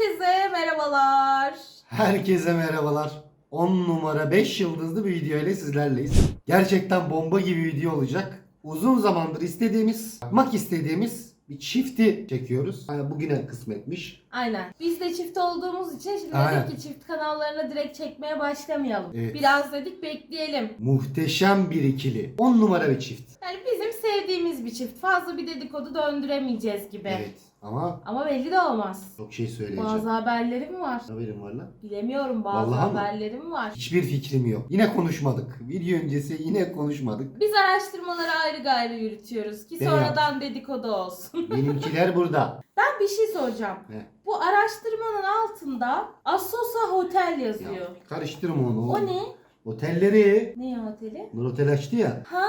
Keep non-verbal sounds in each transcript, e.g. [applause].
Herkese merhabalar. Herkese merhabalar. 10 numara 5 yıldızlı bir video ile sizlerleyiz. Gerçekten bomba gibi video olacak. Uzun zamandır istediğimiz, yapmak istediğimiz bir çifti çekiyoruz. Yani bugüne kısmetmiş. Aynen. Biz de çift olduğumuz için şimdi Aynen. dedik ki çift kanallarına direkt çekmeye başlamayalım. Evet. Biraz dedik bekleyelim. Muhteşem bir ikili. 10 numara bir çift. Yani bizim sevdiğimiz bir çift. Fazla bir dedikodu döndüremeyeceğiz gibi. Evet. Ama Ama belli de olmaz. çok şey söyleyeceğim. Bazı haberlerim var. Haberim var lan. Bilemiyorum bazı Vallahi mi? haberlerim var. Hiçbir fikrim yok. Yine konuşmadık. Video öncesi yine konuşmadık. Biz araştırmaları ayrı gayrı yürütüyoruz ki Ben sonradan dedikodu olsun. [laughs] Benimkiler burada. ben bir şey soracağım. Ne? Bu araştırmanın altında Assosa Hotel yazıyor. Ya, karıştırma onu. O ne? Otelleri. Ne ya oteli? Nur Otel açtı ya. Ha.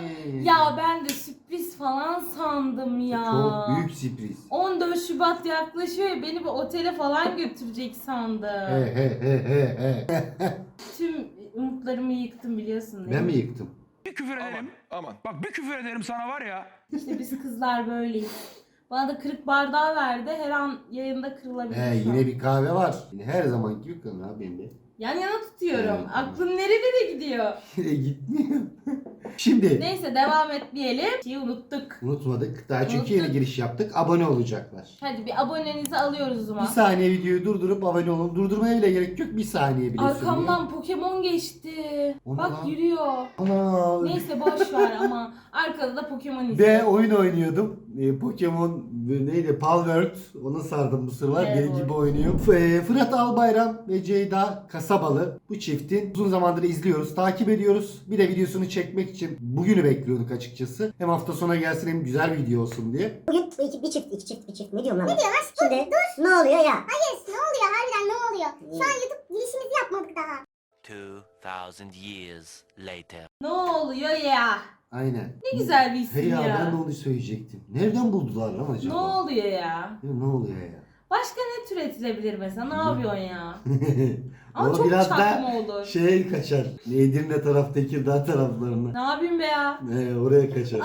Ee, Ya ben de sürpriz falan sandım ya. Çok büyük sürpriz. 14 Şubat yaklaşıyor ya beni bir otele falan götürecek sandım. He he he he he. [laughs] Tüm umutlarımı yıktım biliyorsun değil Ben mi yıktım? Bir küfür ederim. Aman. Bak bir küfür ederim sana var ya. İşte biz kızlar böyleyiz. Bana da kırık bardağı verdi. Her an yayında kırılabilir. He şu an. yine bir kahve var. Yine her zaman gibi kanı abi benim de. Yan yana tutuyorum. Evet. Aklım nerelere gidiyor? Yine [laughs] gitmiyor. [laughs] Şimdi Neyse devam etmeyelim. Şeyi unuttuk. unutmadık. Daha çünkü Unuttuk. yeni giriş yaptık. Abone olacaklar. Hadi bir abonenizi alıyoruz o Bir zaman. saniye videoyu durdurup abone olun. Durdurmaya bile gerek yok. Bir saniye bile. Arkamdan Pokemon geçti. O ne Bak lan? yürüyor. Ana. Neyse boş ver ama arkada da Pokemon Ve izliyor. oyun oynuyordum. E, Pokemon e, neydi? Palworld. Ona sardım bu sıralar. Evet, Deli gibi oynuyor. F- e, Fırat Albayram ve Ceyda Kasabalı. Bu çiftin uzun zamandır izliyoruz. Takip ediyoruz. Bir de videosunu çekmek için bugünü bekliyorduk açıkçası. Hem hafta sona gelsin hem güzel video olsun diye. Bugün bu iki, bir çift, iki çift, bir çift. Ne diyorum lan? Ne diyorlar? Şimdi ne oluyor ya? Hayır ne oluyor harbiden ne oluyor? Şu an YouTube girişimizi yapmadık daha. 2000 years later. Ne oluyor ya? Aynen. Ne güzel bir isim Hey ya, ya. ben de onu söyleyecektim. Nereden buldular lan acaba? Ne oluyor ya? Ne oluyor ya? Başka ne türetilebilir mesela? Ne yapıyorsun ya? [laughs] Ama çok biraz çakma da olur. şey kaçar. Edirne taraf, Tekirdağ taraflarına. Ne yapayım be ya? Ee, oraya kaçar. Ne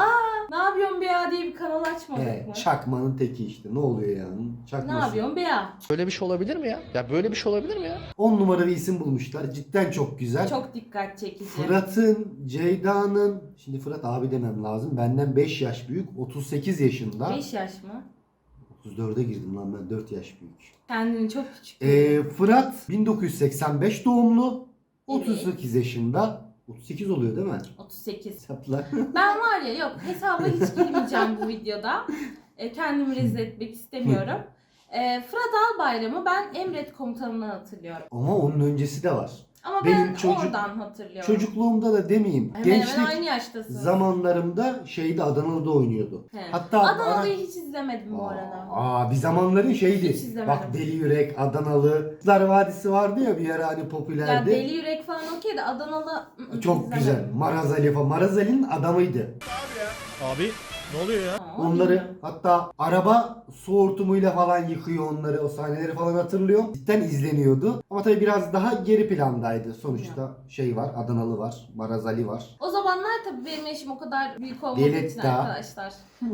yapıyorsun diye bir kanal açmadık He, mı? çakmanın teki işte. Ne oluyor yani? Ne Çakması. yapıyorsun be ya? Böyle bir şey olabilir mi ya? Ya böyle bir şey olabilir mi ya? 10 numara bir isim bulmuşlar. Cidden çok güzel. Çok dikkat çekici. Fırat'ın, Ceyda'nın, şimdi Fırat abi demem lazım. Benden 5 yaş büyük. 38 yaşında. 5 yaş mı? 34'e girdim lan ben 4 yaş büyük. Kendini çok küçük. Ee, Fırat 1985 doğumlu. 38 yaşında. 38 oluyor değil mi? 38. Hesapla. [laughs] Ben var ya yok hesaba hiç girmeyeceğim bu videoda. E, kendimi rezil etmek [laughs] istemiyorum. E, Fırat Albayram'ı ben Emret Komutanı'ndan hatırlıyorum. Ama onun öncesi de var. Ama Benim ben çocuk- oradan hatırlıyorum. Çocukluğumda da demeyeyim. Hemen hemen Gençlik aynı yaştasın. zamanlarımda şeyde Adanalı'da oynuyordu. He. Hatta Adanalı'yı hiç izlemedim bu arada. Aa, bir zamanların şeydi. Hiç izlemedim. Bak Deli Yürek, Adanalı. Kızlar Vadisi vardı ya bir ara hani Ya popülerdi. Deli Yürek falan okey de Adanalı ı-ı, Çok izlemedim. güzel. Maraz Ali falan. Maraz Ali'nin adamıydı. Abi ne oluyor ya? Onları hatta araba su hortumuyla falan yıkıyor onları. O sahneleri falan hatırlıyorum. Cidden izleniyordu. Ama tabii biraz daha geri plandaydı. Sonuçta şey var. Adanalı var. Maraz Ali var. O zamanlar tabii benim yaşım o kadar büyük olmadığı Delet için daha. arkadaşlar.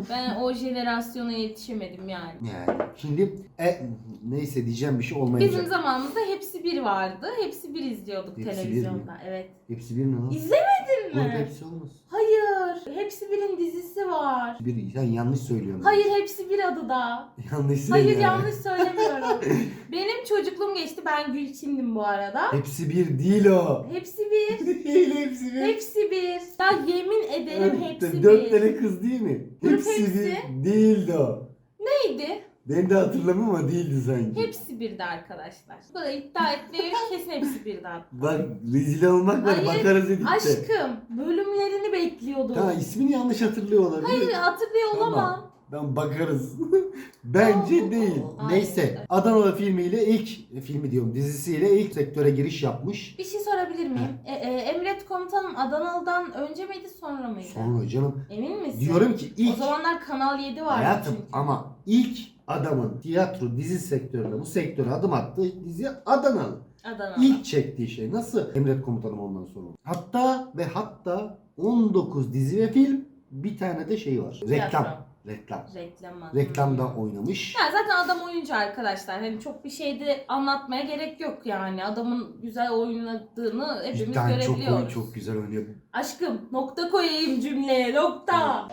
Ben o jenerasyona yetişemedim yani. Yani şimdi e, neyse diyeceğim bir şey olmayacak. Bizim zamanımızda hepsi bir vardı. Hepsi bir izliyorduk Hepsi bir televizyonda. Evet. Hepsi bir mi lan? İzlemedin Oğlum mi? hepsi olmaz. Hayır. Hepsi birin dizisi var. Bir, sen yanlış söylüyorsun. Hayır hepsi bir adı da. Yanlış Hayır söylüyorsun. yanlış söylemiyorum. [laughs] Benim çocukluğum geçti. Ben Gülçin'dim bu arada. Hepsi bir değil o. Hepsi bir. [laughs] Değil hepsi bir. Hepsi bir. Yemin ederim hepsi Dört tane kız değil mi? Grup hepsi, hepsi. bir değildi o. Neydi? Ben de hatırlamıyorum ama değildi sanki. Hepsi birdi arkadaşlar. Bu kadar iddia etmeye [laughs] kesin hepsi birdi. Bak rezil olmak var Hayır, bakarız edikte. Aşkım bölümlerini bekliyordum. Ha ismini yanlış hatırlıyor olabilir. Hayır hatırlıyor Tamam. olamam. Ben bakarız. [laughs] Bence değil. Neyse. Adanalı filmiyle ilk e, filmi diyorum dizisiyle ilk sektöre giriş yapmış. Bir şey sorabilir miyim? E, e, Emret komutanım Adanalı'dan önce miydi sonra mıydı? Sonra canım Emin misin? diyorum ki ilk O zamanlar Kanal 7 vardı hayatım çünkü. ama ilk adamın tiyatro dizi sektöründe bu sektöre adım attığı dizi Adanalı. Adanalı. İlk çektiği şey nasıl? Emret komutanım ondan sonra. Hatta ve hatta 19 dizi ve film bir tane de şey var. Reklam. Tiyatro. Reklam. Reklama. Reklamda oynamış. Ya zaten adam oyuncu arkadaşlar. Hani çok bir şey de anlatmaya gerek yok yani. Adamın güzel oynadığını hepimiz Cidden çok görebiliyoruz. oyun çok güzel oynuyor. Aşkım nokta koyayım cümleye nokta.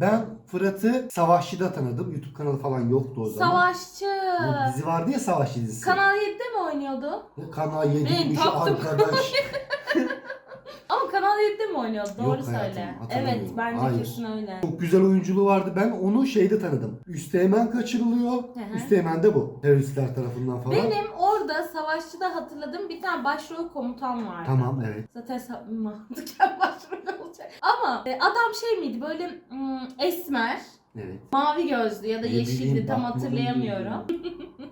Ben Fırat'ı Savaşçı'da tanıdım. YouTube kanalı falan yoktu o zaman. Savaşçı. Bu dizi vardı ya Savaşçı dizisi. Kanal 7'de mi oynuyordu? Kanal 7'ymiş Ben taktım. arkadaş. [laughs] Ama Kanal 7'de mi oynuyordu? Doğru hayatım, söyle. hatırlamıyorum. Evet bence Hayır. kesin öyle. Çok güzel oyunculuğu vardı. Ben onu şeyde tanıdım. Üsteğmen kaçırılıyor. hı. Üsteğmen de bu. Teröristler tarafından falan. Benim orada Savaşçı'da hatırladığım bir tane başrol komutan vardı. Tamam evet. Zaten sa- [laughs] mantıken başrol olacak. Ama e, adam şey miydi böyle mm, esmer, Evet. mavi gözlü ya da Ne yeşildi bileyim, tam hatırlayamıyorum.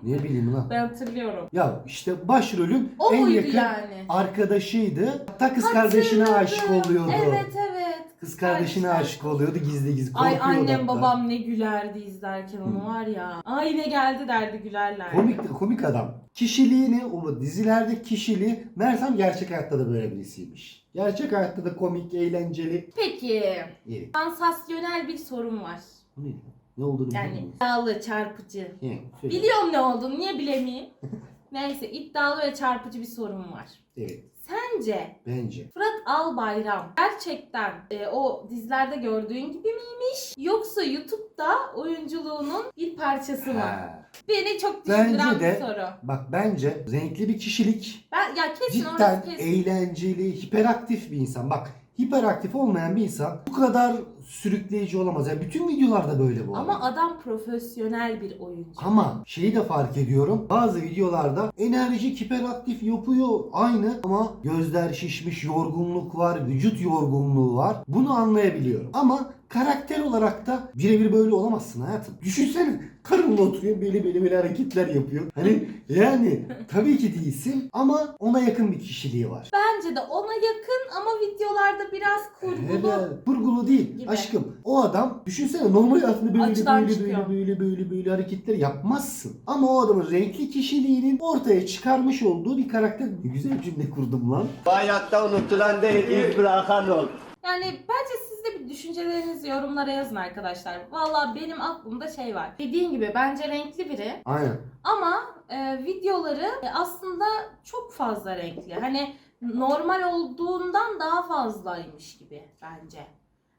Ne bileyim lan. Ben hatırlıyorum. Ya işte başrolün O en muydu yakın yani? arkadaşıydı. Hatta kız kardeşine aşık oluyordu. Evet evet. Kız kardeşine Kardeşler. aşık oluyordu gizli gizli Ay korkuyordu annem hatta. babam ne gülerdi izlerken onu var ya. Ay ne geldi derdi gülerler. Komik, komik adam. Kişiliğini, o dizilerde kişiliği Mersem gerçek hayatta da böyle birisiymiş. Gerçek hayatta da komik, eğlenceli. Peki. İyi. Sansasyonel bir sorun var. Bu neydi? Ne olduğunu Yani bilmiyorum. iddialı, çarpıcı. Söyle. Biliyorum ne olduğunu, niye bilemeyeyim? [laughs] Neyse iddialı ve çarpıcı bir sorun var. Evet. Sence Bence. Fırat Albayram gerçekten e, o dizilerde gördüğün gibi miymiş? Yoksa YouTube'da oyunculuğunun bir parçası mı? Ha. Beni çok Bence düşündüren de- bir soru. Bak bence renkli bir kişilik. Ben ya kesin Cidden kesin. eğlenceli, hiperaktif bir insan. Bak hiperaktif olmayan bir insan bu kadar sürükleyici olamaz. Yani bütün videolarda böyle bu Ama adam. adam profesyonel bir oyuncu. Ama şeyi de fark ediyorum. Bazı videolarda enerjik, hiperaktif yapıyor aynı ama gözler şişmiş, yorgunluk var, vücut yorgunluğu var. Bunu anlayabiliyorum. Ama karakter olarak da birebir böyle olamazsın hayatım. Düşünsene karınla oturuyor böyle böyle böyle hareketler yapıyor. Hani yani tabii ki değilsin ama ona yakın bir kişiliği var. Bence de ona yakın ama videolarda biraz kurgulu. Evet. Kurgulu değil Gibi. aşkım. O adam düşünsene normal hayatında böyle Açıdan böyle, çıkıyor. böyle böyle böyle böyle hareketler yapmazsın. Ama o adamın renkli kişiliğinin ortaya çıkarmış olduğu bir karakter. Güzel cümle kurdum lan. Hayatta unutulan değil, iz bırakan ol. Yani bence siz düşüncelerinizi yorumlara yazın arkadaşlar. Valla benim aklımda şey var. Dediğin gibi bence renkli biri. Aynen. Ama e, videoları e, aslında çok fazla renkli. Hani normal olduğundan daha fazlaymış gibi bence.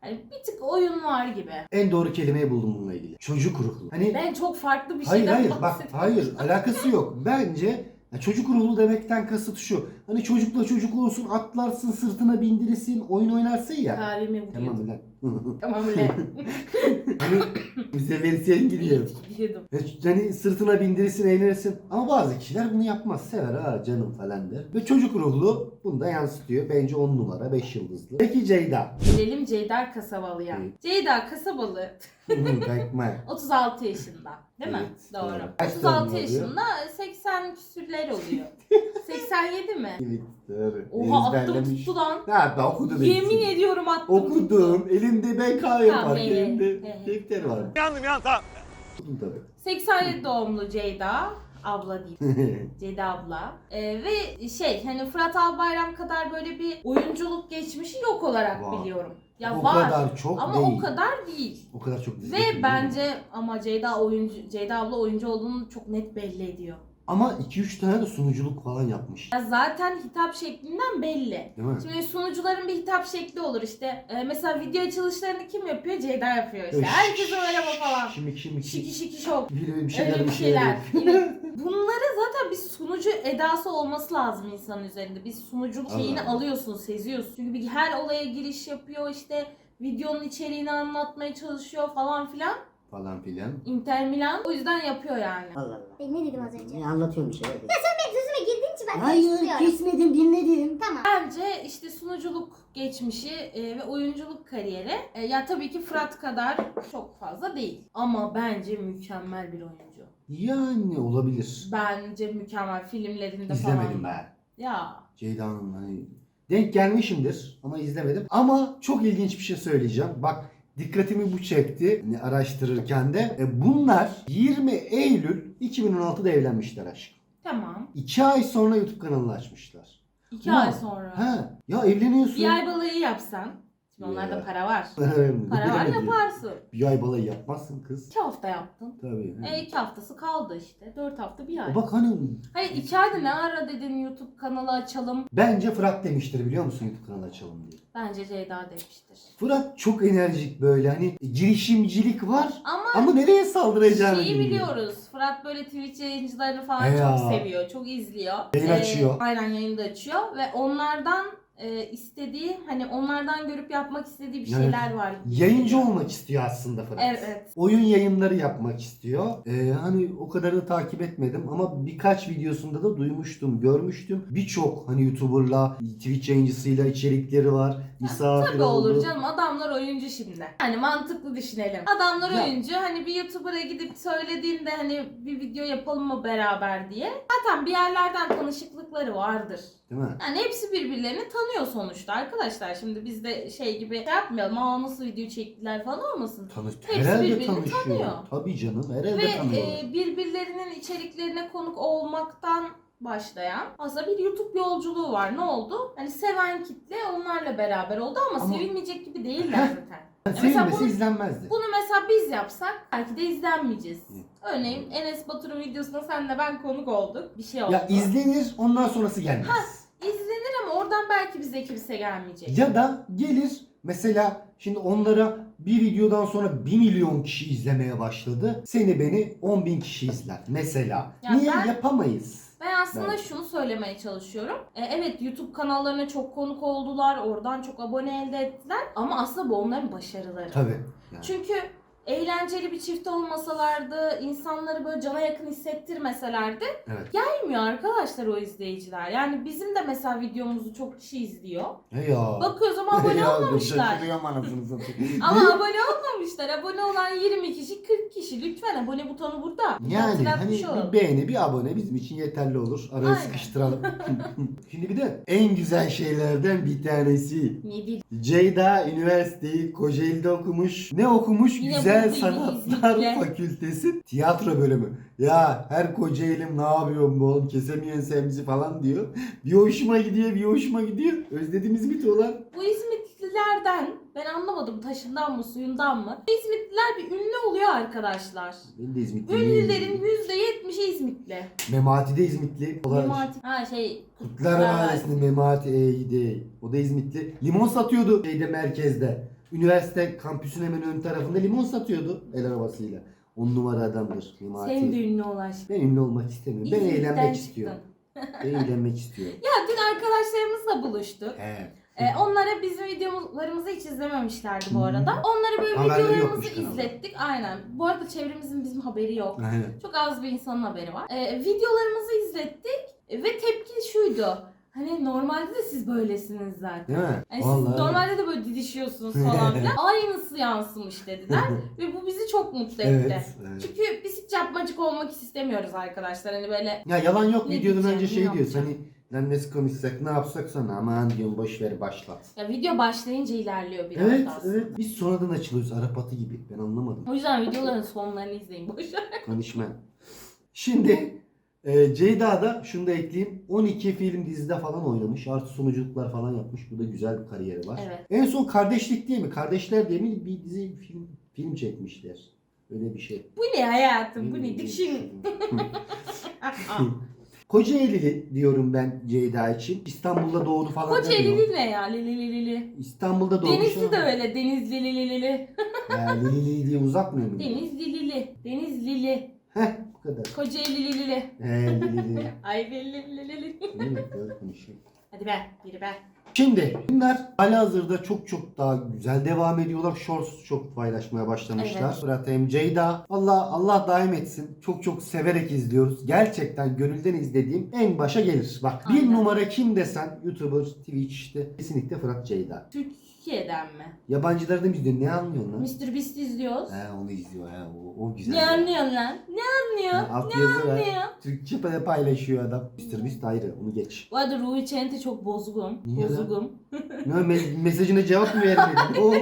Hani bir tık oyun var gibi. En doğru kelimeyi buldum bununla ilgili. Çocuk ruhlu. Hani Ben çok farklı bir hayır şeyden hayır bak bahsediyorum. hayır alakası yok. [laughs] Bence ya çocuk ruhlu demekten kasıt şu. Hani çocukla çocuk olsun atlarsın sırtına bindirirsin oyun oynarsın ya. Kalbimi vuruyordum. Tamam lan. [laughs] Tamam öyle. hani bize verisiyen gidiyor. Gidiyordum. Ya Hani sırtına bindirirsin, eğlenirsin. Ama bazı kişiler bunu yapmaz. Sever ha canım falan der. Ve çocuk ruhlu bunu da yansıtıyor. Bence 10 numara, 5 yıldızlı. Peki Ceyda. Gelelim Ceyda Kasabalı'ya. Evet. Ceyda Kasabalı Bekme. 36 [laughs] yaşında. Değil mi? Evet, Doğru. doğru. Kaç 36 doğumlu yaşında 80 küsürler oluyor. [laughs] 87 mi? Evet doğru. Oha attım Ezberlemiş. tuttu lan. Ha ben okudum. Yemin hepsini. ediyorum attım Okudum. Elimde BK yapar. evet. Elimde Evet. defter var. Yandım yan tamam. Okudum tabii. 87 doğumlu Ceyda. Abla değil. [laughs] Ceyda abla. Ee, ve şey hani Fırat Albayram kadar böyle bir oyunculuk geçmişi yok olarak Var. biliyorum. Ya o var. kadar çok ama değil. o kadar değil. O kadar çok dizi Ve değil mi? bence ama Ceyda oyuncu Ceyda abla oyuncu olduğunu çok net belli ediyor. Ama 2-3 tane de sunuculuk falan yapmış. Ya zaten hitap şeklinden belli. Değil mi? Şimdi sunucuların bir hitap şekli olur işte. Ee, mesela video açılışlarını kim yapıyor? Ceyda yapıyor işte. Öyle Herkese merhaba falan. Şimik şimik Şiki şiki şok. Bir, bir şeyler Öyle bir şeyler. [laughs] Bunları zaten bir sunucu edası olması lazım insanın üzerinde. Bir sunuculuk Allah şeyini Allah. alıyorsun, seziyorsun. Çünkü bir her olaya giriş yapıyor işte videonun içeriğini anlatmaya çalışıyor falan filan. Falan filan. Inter Milan o yüzden yapıyor yani. Allah Allah. Ben ne dedim az önce? Ya anlatıyorum bir şey. hadi. Ben sözüme girdiğin için ben Hayır karıştırıyorum. kesmedim dinledim. Tamam. Bence işte sunuculuk geçmişi e, ve oyunculuk kariyeri e, ya tabii ki Fırat kadar çok fazla değil. Ama bence mükemmel bir oyuncu. Yani olabilir. Bence mükemmel filmlerinde İzlemedim falan. ben. Ya Ceyda'nın hani denk gelmişimdir ama izlemedim. Ama çok ilginç bir şey söyleyeceğim. Bak dikkatimi bu çekti hani araştırırken de. E, bunlar 20 Eylül 2016'da evlenmişler aşkım. tamam. 2 ay sonra YouTube kanalını açmışlar. İki Ulan, ay sonra. He. Ya evleniyorsun. Bir ay balayı yapsan Şimdi onlarda para var. [laughs] Para var yaparsın. Bir ay balayı yapmazsın kız. İki hafta yaptın. Tabii. E iki haftası kaldı işte. Dört hafta bir ay. O bak hani Hayır iki ayda ne ara dedin YouTube kanalı açalım. bence Fırat demiştir biliyor musun YouTube kanalı açalım diye. Bence Ceyda demiştir. Fırat çok enerjik böyle hani girişimcilik var Ama ama nereye saldıracağını şeyi bilmiyor. biliyoruz. Fırat böyle Twitch yayıncılarını falan He ya. çok seviyor. Çok izliyor. Yayın açıyor. Aynen yayında açıyor. Ve onlardan e, istediği hani onlardan görüp yapmak istediği bir Evet. şeyler var. gibi Yayıncı olmak istiyor aslında Fırat. Evet. Oyun yayınları yapmak istiyor. Ee, hani o kadarını takip etmedim ama birkaç videosunda da duymuştum, görmüştüm. Birçok hani YouTuber'la, Twitch yayıncısıyla içerikleri var. Misafir Tabii oldu. olur canım adamlar oyuncu şimdi. Hani mantıklı düşünelim. Adamlar Ya. oyuncu hani bir YouTuber'a gidip söylediğinde hani bir video yapalım mı beraber diye. Zaten bir yerlerden tanışıklıkları vardır. Değil mi? Yani hepsi birbirlerini tanıyor sonuçta arkadaşlar. Şimdi biz de şey gibi şey yapmayalım. Aa nasıl video çektiler falan olmasın. Tanış Hepsi herhalde birbirini tanışıyor. tanıyor. Tabii canım, herhalde Ve tanıyorlar. e, birbirlerinin içeriklerine konuk olmaktan başlayan aslında bir YouTube yolculuğu var. Ne oldu? Hani seven kitle onlarla beraber oldu ama, Ama- sevilmeyecek gibi değiller Heh. [laughs] zaten. Yani mesela Sevilmesi bunu- izlenmezdi. Bunu mesela biz yapsak belki de izlenmeyeceğiz. Örneğin Enes Batur'un videosuna senle ben konuk olduk. Bir şey oldu. Ya izlenir, ondan sonrası gelmez. İzlenir ama oradan belki bize kimse gelmeyecek. Ya da gelir mesela şimdi onlara bir videodan sonra 1 milyon kişi izlemeye başladı. Seni beni 10 bin kişi izler mesela. Ya Niye ben- yapamayız? Ben aslında Belki. şunu söylemeye çalışıyorum. E, evet YouTube kanallarına çok konuk oldular. Oradan çok abone elde ettiler. Ama aslında bu onların başarıları. Tabii. Yani. Çünkü eğlenceli bir çift olmasalardı, insanları böyle cana yakın hissettirmeselerdi Evet. gelmiyor arkadaşlar o izleyiciler. Yani bizim de mesela videomuzu çok kişi izliyor. He ya. Bakıyoruz ama abone Ya, olmamışlar. şaşırıyorum anasını satayım. [laughs] Ama abone olmamışlar. Abone olan 20 kişi, 40 kişi. Lütfen abone butonu burada. Yani hani Hatırlatmış olalım. bir beğeni bir abone bizim için yeterli olur. Araya Aynen. sıkıştıralım. [laughs] [laughs] Şimdi bir de en güzel şeylerden bir tanesi. Ne bil- Ceyda üniversiteyi Kocaeli'de okumuş. Ne okumuş? Yine Güzel Sanatlar. Fakültesi tiyatro bölümü. Ya her Kocaeli'm ne yapıyorsun bu oğlum kesemiyorsun sen bizi falan diyor. Bir hoşuma gidiyor bir hoşuma gidiyor. Özledim İzmit'i ulan. Bu İzmitlilerden ben anlamadım taşından mı suyundan mı? İzmitliler bir ünlü oluyor arkadaşlar. Ben de İzmitliyim. Ünlülerin %70'i İzmitli. Memati de İzmitli. O da Memati. Ha şey. Kutlar Mahallesi'nde Memati E'ydi. O da İzmitli. Limon satıyordu şeyde merkezde. Üniversite kampüsün hemen ön tarafında limon satıyordu el arabasıyla. On numara adamdır Memati. Senin de ünlü ol aşkım. Ben ünlü olmak istemiyorum. Ben İzmit'ten eğlenmek çıktın. istiyorum. Ben eğlenmek istiyorum. [laughs] Ya dün arkadaşlarımızla buluştuk. He. Ee, onlara bizim videolarımızı hiç izlememişlerdi bu arada. Onlara böyle Haberleri videolarımızı yokmuş kanalda. izlettik. Aynen. Bu arada çevremizin bizim haberi yok. Aynen. Çok az bir insanın haberi var. Ee, videolarımızı izlettik ve tepki şuydu. Hani normalde de siz böylesiniz zaten. Değil mi? Vallahi. siz normalde de böyle didişiyorsunuz falan filan. [laughs] Aynısı yansımış dediler. [laughs] ve bu bizi çok mutlu etti. evet. evet. Çünkü biz hiç yapmacık olmak istemiyoruz arkadaşlar. Hani böyle Ya yalan yok Ne videodan diyeceğim, önce ne şey diyorsun yapacağım? hani lan nasıl konuşsak ne yapsak sonra aman diyorum boş ver başlat. ya video başlayınca ilerliyor biraz Evet da aslında. evet biz sonradan açılıyoruz Arap atı gibi ben anlamadım. O yüzden videoların sonlarını izleyin. Boş ver. Konuşma. Şimdi e, Ceyda da şunu da ekleyeyim 12 film dizide falan oynamış artı sunuculuklar falan yapmış bu da güzel bir kariyeri var. Evet. En son Kardeşlik diye mi Kardeşler diye mi bir dizi film film çekmişler. Öyle bir şey. Bu ne hayatım? Bu ne? Düşün. [laughs] [laughs] Kocaeli diyorum ben Ceyda için. İstanbul'da doğdu falan demiyor. Kocaeli ne ya? Lili lili lili. İstanbul'da doğmuş Denizli de ama- öyle. Denizli lili lili. Ya Lili Lili diye uzatmıyor mu? Denizli lili. Denizli lili. Heh bu kadar. Kocaeli lili lili. He Lili Lili. [laughs] Ay lili lili lili. Değil mi? Böyle konuşuyor. Hadi be. Biri be. Şimdi bunlar halihazırda çok çok daha güzel devam ediyorlar. Shorts çok paylaşmaya başlamışlar. Evet. Fırat hem Ceyda. Allah Allah daim etsin. Çok çok severek izliyoruz. Gerçekten gönülden izlediğim en başa gelir. Bak bir Aynen. numara kim desen YouTuber, Twitch işte kesinlikle Fırat Ceyda. Türkiye'den mi? Yabancıları da mı izliyorsun? Ne anlıyorsun lan? Mr. Beast izliyoruz. He onu izliyor he. O, o güzel. Ne anlıyorsun lan? Ne anlıyor? alt Ne yazı var. anlıyor? Türkçe paylaşıyor adam. Mr. Beast ayrı onu geç. Bu arada Ruhi Çente çok bozgum. Niye lan? Bozugum. [laughs] Ne me- mesajına cevap mı vermedin? Ne oldu?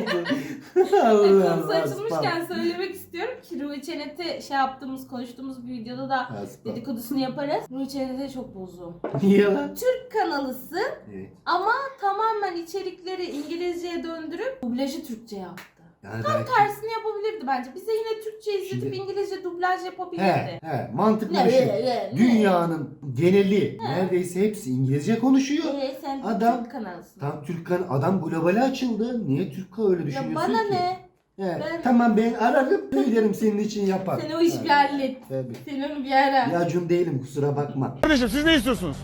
Allah [laughs] Konusu Allah. açılmışken söylemek istiyorum ki Ruhi Çenet'e şey yaptığımız, konuştuğumuz bir videoda da Ha, spam. dedikodusunu yaparız. Ruhi Çenet'e çok bozuğum. Niye lan? Türk kanalısı Evet. ama tamamen içerikleri İngilizceye döndürüp dublajı Türkçe yaptı. Yani belki... Tersini yapabilirdi bence. Bize yine Türkçe izletip Şimdi- İngilizce dublaj yapabilirdi. He, he, mantıklı Ne, bir şey. ne, ne, ne? Dünyanın geneli neredeyse hepsi İngilizce konuşuyor. Ee, sen Adam- Türk kanalısın. Tam Türk kan adam globale açıldı. Niye Türk öyle Ya düşünüyorsun bana ki? ne? He, Ben- Tamam ben ararım söylerim senin için yapar. Sen o işi bir hallet. Tabii. Sen onu bir ara. Acun değilim kusura bakma. Kardeşim siz ne istiyorsunuz?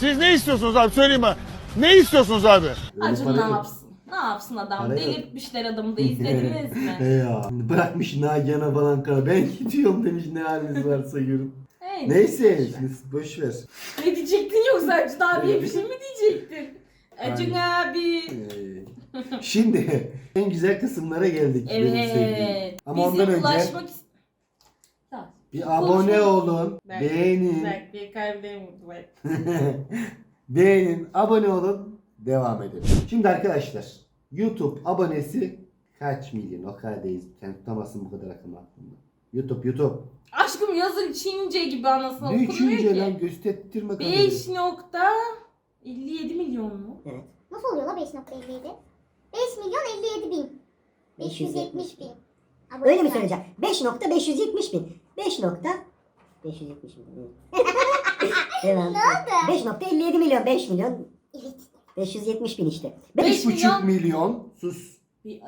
Siz ne istiyorsunuz abi söyleyin bana. Ne istiyorsunuz abi? Acun ne yapsın? Ne yapsın adam? Yok. Delirtmişler adamı da izlediniz mi? [laughs] ya. Bırakmış Nagihan'a falan kara. Ben [laughs] gidiyorum demiş ne haliniz varsa görün. Hey, Neyse şimdi boş ver. Ne diyecektin yoksa Acun abiye bir şey mi diyecektin? Acun abi. Ee, Şimdi [laughs] en güzel kısımlara geldik. benim sevdiğim. Evet. Ama Bize ondan önce ulaşmak Tamam. bir abone olun, Bak, beğenin, Bak bir kalbim vurdu bak. beğenin, abone olun, devam edelim. Şimdi arkadaşlar YouTube abonesi kaç milyon? O kadar değil. Kendi tutamazsın bu kadar akım aklımda. YouTube, YouTube. Aşkım yazın Çince gibi anasını Ne okunmuyor üçüncü ki. lan gösterttirme kadar. 5.57 milyon mu? Evet. Nasıl oluyor la 5.57? 5 milyon 57 bin. 570 bin. Abone Öyle mi söyleyeceğim? 5.570 bin. 5 nokta 570 bin. [laughs] Devam. Ne oldu? 5.57 milyon. 5 milyon. Evet. 570 bin işte. Beş 5,5 milyon. milyon. Sus.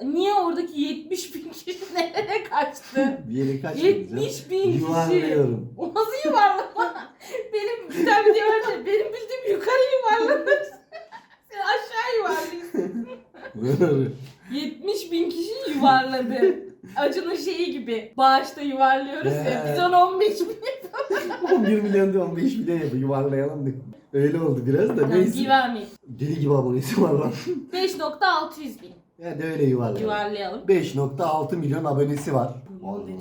Niye oradaki 70 bin kişi [laughs] nereye kaçtı? [laughs] Bir yere kaçmayacağım. 70 bin kişi. Yuvarlıyorum. O nasıl yuvarlama? [laughs] benim bir tane video var ya, benim bildiğim yukarı yuvarlanır. Sen aşağı yuvarlıyorsun. 70 bin kişi yuvarladı. Acun'un şeyi gibi. Bağışta yuvarlıyoruz ya. Biz onu 15 bin 11 milyon da 15 milyon yapıyor. Yuvarlayalım da. Öyle oldu biraz da yapalım. neyse. Güvenmeyin. Deli gibi abonesi var lan. [laughs] 5.600 bin. Yani öyle yuvarlayalım. Yuvarlayalım. 5.6 milyon abonesi var.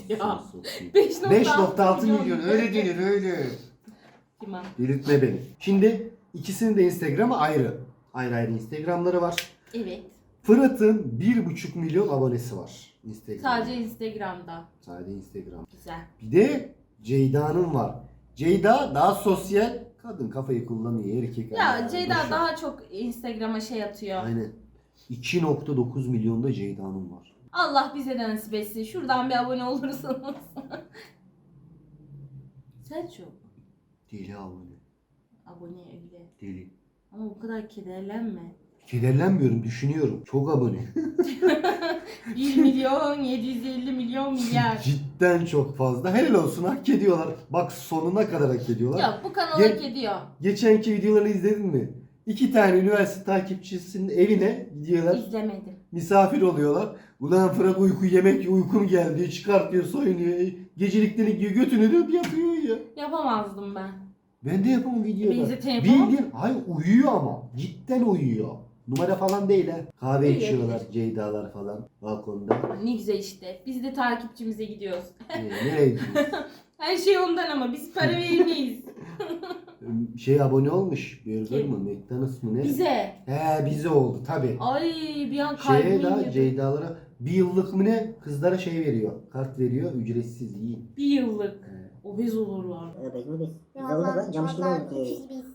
Ya. Anasını satayım. 5.6 5.6 milyon öyle denir öyle. Tamam. Delirtme beni. Şimdi ikisinin de Instagram'ı ayrı. Ayrı ayrı Instagram'ları var. Evet. Fırat'ın 1.5 milyon abonesi var. Instagram. Sadece Instagram'da. Sadece Instagram. Güzel. Bir de Ceyda'nın var. Ceyda daha sosyal. Kadın kafayı kullanıyor erkek. Ya Ceyda boş ver. daha çok Instagram'a şey atıyor. Aynen. 2.9 milyonda Ceyda'nın var. Allah bize de nasip etsin. Şuradan bir abone olursanız. Selçuk. [laughs] Deli abone. Abone öyle. Deli. Ama bu kadar kederlenme. Kederlenmiyorum, düşünüyorum. Çok abone. [laughs] [laughs] 1 milyon 750 milyon milyar. Cidden çok fazla. Helal olsun hak ediyorlar. Bak sonuna kadar hak ediyorlar. Yok bu kanal Ye- hak ediyor. Geçenki videolarını izledin mi? İki tane üniversite takipçisinin evine gidiyorlar. İzlemedim. Misafir oluyorlar. Ulan Fırat uyku yemek uykum geldi. Çıkartıyor soyunuyor. Gecelikleri giyiyor götünü döp yatıyor ya. Yapamazdım ben. Ben de yapamam videoda. Ben zaten yapamam. Bildiğin ay uyuyor ama. Cidden uyuyor. Numara falan değil ha. Kahve İyi, içiyorlar Ceyda'lar falan balkonda. Ne güzel işte. Biz de takipçimize gidiyoruz. Ee, nereye gidiyorsun? [laughs] Her şey ondan ama biz para [laughs] vermeyiz. şey abone olmuş. Burger Kim? mı? McDonald's mı ne? Bize. He bize oldu tabi. Ay bir an kalbim Şeye da inledi. Ceyda'lara bir yıllık mı ne kızlara şey veriyor. Kart veriyor ücretsiz iyi. Bir yıllık. He. Obez olurlar. Evet, evet. Ya Biz orada Allah, camış gibi Allah, olduk. öküz biz.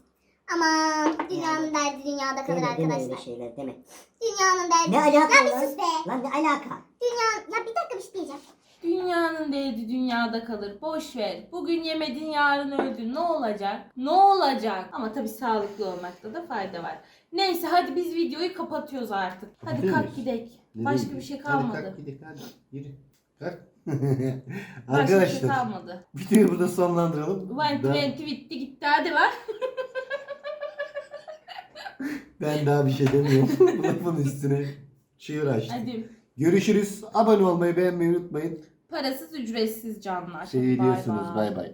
Aman dünyanın derdi dünyada kalır Deme, deme öyle arkadaşlar. şeyler deme. Dünyanın derdi. Ne alaka Ya bir lan? sus be. Lan ne alaka? Dünya... Ya bir dakika bir şey diyeceğim. Dünyanın değdi dünyada kalır. Boş ver. Bugün yemedin yarın öldün. Ne olacak? Ne olacak? Ama tabii sağlıklı olmakta da fayda var. Neyse hadi biz videoyu kapatıyoruz artık. Hadi kalk gidek. Başka bir şey Hadi kalmadı. kalk gidelim hadi. Yürü. Kalk. Başka bir şey [laughs] Arkadaşlar kalmadı. [laughs] videoyu burada sonlandıralım. One Ben, twenty bitti gitti hadi lan. [laughs] ben daha bir şey demiyorum. Bu [laughs] [laughs] lafın üstüne çığır açtım. Hadi. Görüşürüz. Abone olmayı beğenmeyi unutmayın. Parasız ücretsiz canlar. Seviyorsunuz. Bay bay. Bay bay.